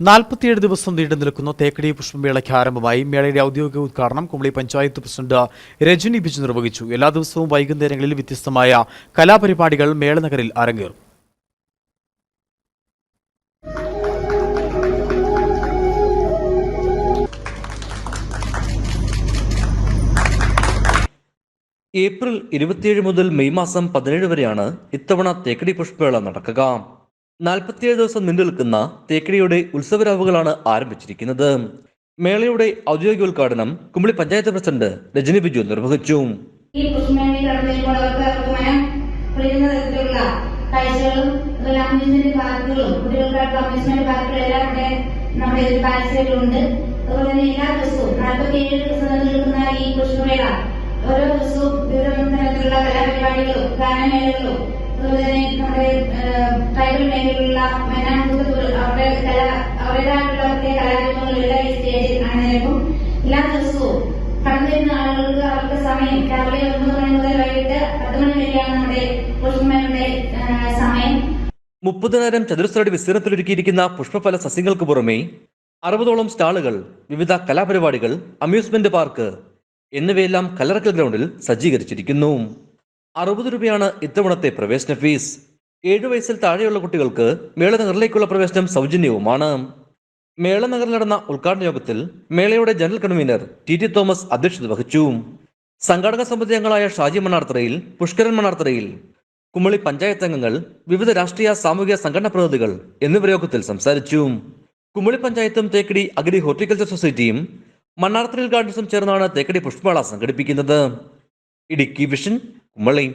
നാൽപ്പത്തിയേഴ് ദിവസം നീണ്ടു നിൽക്കുന്ന തേക്കടി പുഷ്പമേളയ്ക്ക് ആരംഭമായി. മേളയുടെ ഔദ്യോഗിക ഉദ്ഘാടനം കുമളി പഞ്ചായത്ത് പ്രസിഡന്റ് രജനി ബിജു നിർവഹിച്ചു. എല്ലാ ദിവസവും വൈകുന്നേരങ്ങളിൽ വ്യത്യസ്തമായ കലാപരിപാടികൾ മേളനഗറിൽ അരങ്ങേറും. ഏപ്രിൽ ഇരുപത്തിയേഴ് മുതൽ മെയ് മാസം പതിനേഴ് വരെയാണ് ഇത്തവണ തേക്കടി പുഷ്പമേള നടക്കുക. നാൽപ്പത്തിയേഴ് ദിവസം നീണ്ടു നിൽക്കുന്ന തേക്കടിയുടെ ഉത്സവരാവുകളാണ് ആരംഭിച്ചിരിക്കുന്നത്. മേളയുടെ ഔദ്യോഗിക ഉദ്ഘാടനം കുമ്പളി പഞ്ചായത്ത് പ്രസിഡന്റ് രജനി ബിജു നിർവഹിച്ചു. ഈ കാഴ്ചകളും എല്ലാം ദിവസവും ഈ പുഷ്പമേള ഓരോ ദിവസവും വിവിധ തരത്തിലുള്ള കലാപരിപാടികളും ഗാനമേളകളും കലാരൂപങ്ങളെല്ലാം ഈ സ്റ്റേജിൽ സമയം ചതുരശ്രടി വിസ്തീർണത്തിലൊരുക്കിയിരിക്കുന്ന പുഷ്പഫല സസ്യങ്ങൾക്ക് പുറമെ അറുപതോളം സ്റ്റാളുകൾ വിവിധ കലാപരിപാടികൾ അമ്യൂസ്മെന്റ് പാർക്ക് എന്നിവയെല്ലാം കലറക്കൽ ഗ്രൗണ്ടിൽ സജ്ജീകരിച്ചിരിക്കുന്നു. അറുപത് രൂപയാണ് ഇത്തവണത്തെ പ്രവേശന ഫീസ്. ഏഴു വയസ്സിൽ താഴെയുള്ള കുട്ടികൾക്ക് മേളനഗറിലേക്കുള്ള പ്രവേശനം സൗജന്യവുമാണ്. മേളനഗറിൽ നടന്ന ഉദ്ഘാടന യോഗത്തിൽ മേളയുടെ general convener T T Thomas അധ്യക്ഷത വഹിച്ചു. സംഘാടക സമിതി അംഗങ്ങളായ ഷാജി മണ്ണാർത്തറയിൽ പുഷ്കരൻ മണ്ണാർത്തറയിൽ കുമളി പഞ്ചായത്ത് അംഗങ്ങൾ വിവിധ രാഷ്ട്രീയ സാമൂഹിക സംഘടനാ പ്രതിനിധികൾ എന്നിവർ യോഗത്തിൽ സംസാരിച്ചു. കുമളി പഞ്ചായത്തും തേക്കടി അഗ്രി ഹോർട്ടിക്കൾച്ചർ സൊസൈറ്റിയും മണ്ണാർത്തറയിൽ ഗാർഡൻസും ചേർന്നാണ് തേക്കടി പുഷ്പമേള സംഘടിപ്പിക്കുന്നത്. ഇടുക്കി വിഷൻ കുമളി